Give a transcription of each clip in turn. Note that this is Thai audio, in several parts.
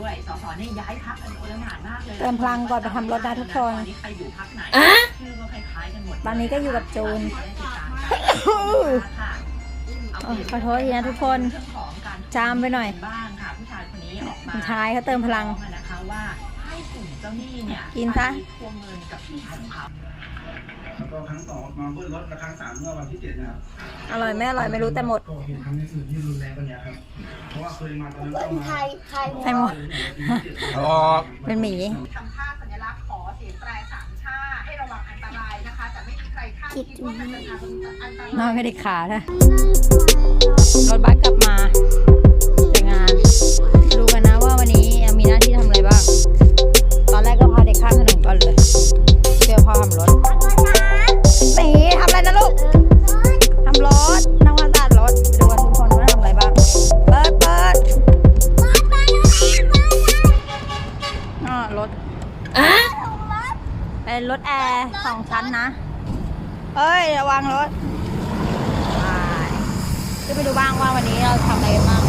ด้วยสสเนี่ยย้ายพักกันโอลหมานมากเลยเติมพลังก่อนไปทำรถนะทุกคน ตอนนี้ใครอยู่พักไหนชื่อก็คล้ายๆกันหมดตอนนี้ก็อยู่กับจูนค่ะเออขอโทษทีนะทุกคนเรื่องของการจามไปหน่อย บ้างค่ะผู้ชายคนนี้ออกมาผู้ชายเขาเติมพลังร้องอะนะคะว่าให้กลุ่มเจ้าหนี้เนี่ยกินซะ ไปทวงเงินกับพี่ของเขาแล้วก็ครั้ งสองมาเบิ้ลรถและครั้งสามเมื่อวันที่เจ็ดนะครับอร่อยไม่อร่อยไม่รู้แต่หมดก็เห็นครั้งนี้อื่นที่รุนแรงกว่านี้ครับ เพราะว่าเคยมาตอนนั้นก็มาใครหมดออก เป็นหมี ทำท่าสัญลักษณ์ขอเสียงแตรสามชาให้ระวังอันตรายนะคะ แต่ไม่มีใครคาดคิดว่ามันจะทำอันตรายน้องไม่ได้ขานะรถบัสกลับมา เป็นรถแอร์สองชั้นนะ เอ้ย ระวังรถไปจะไปดูบ้างว่าวันนี้เราทำอะไรกันบ้าง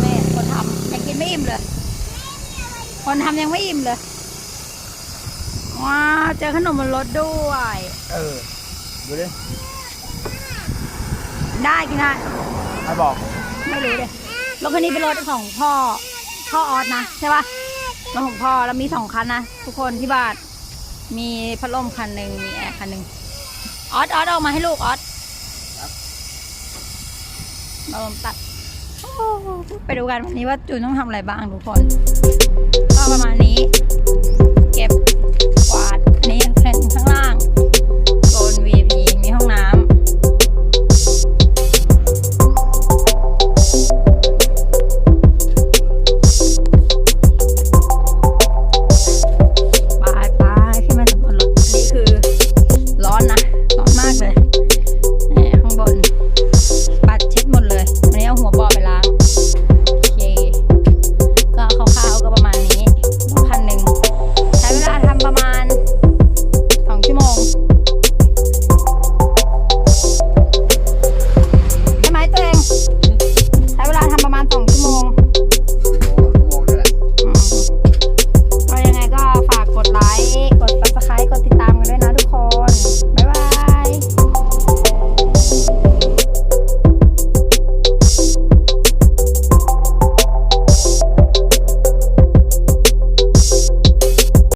แม่คนทำยังกินไม่อิ่มเลย คนทำยังไม่อิ่มเลย ว้าวเจอขนมบนรถด้วย เออ ดูดิ ได้กินได้ใครบอก ไม่รู้เลยรถคันนี้เป็นรถของพ่อ พ่อออสนะใช่ปะ รถของพ่อแล้วมีสองคันนะทุกคนที่บ้าน มีพัดลมคันหนึ่งมีแอร์คันหนึ่งออสออสออกมาให้ลูกออสมาลมตัดไปดูกันวันนี้ว่าจูนต้องทำอะไรบ้างทุกคน ก็ประมาณนี้ หัวบอล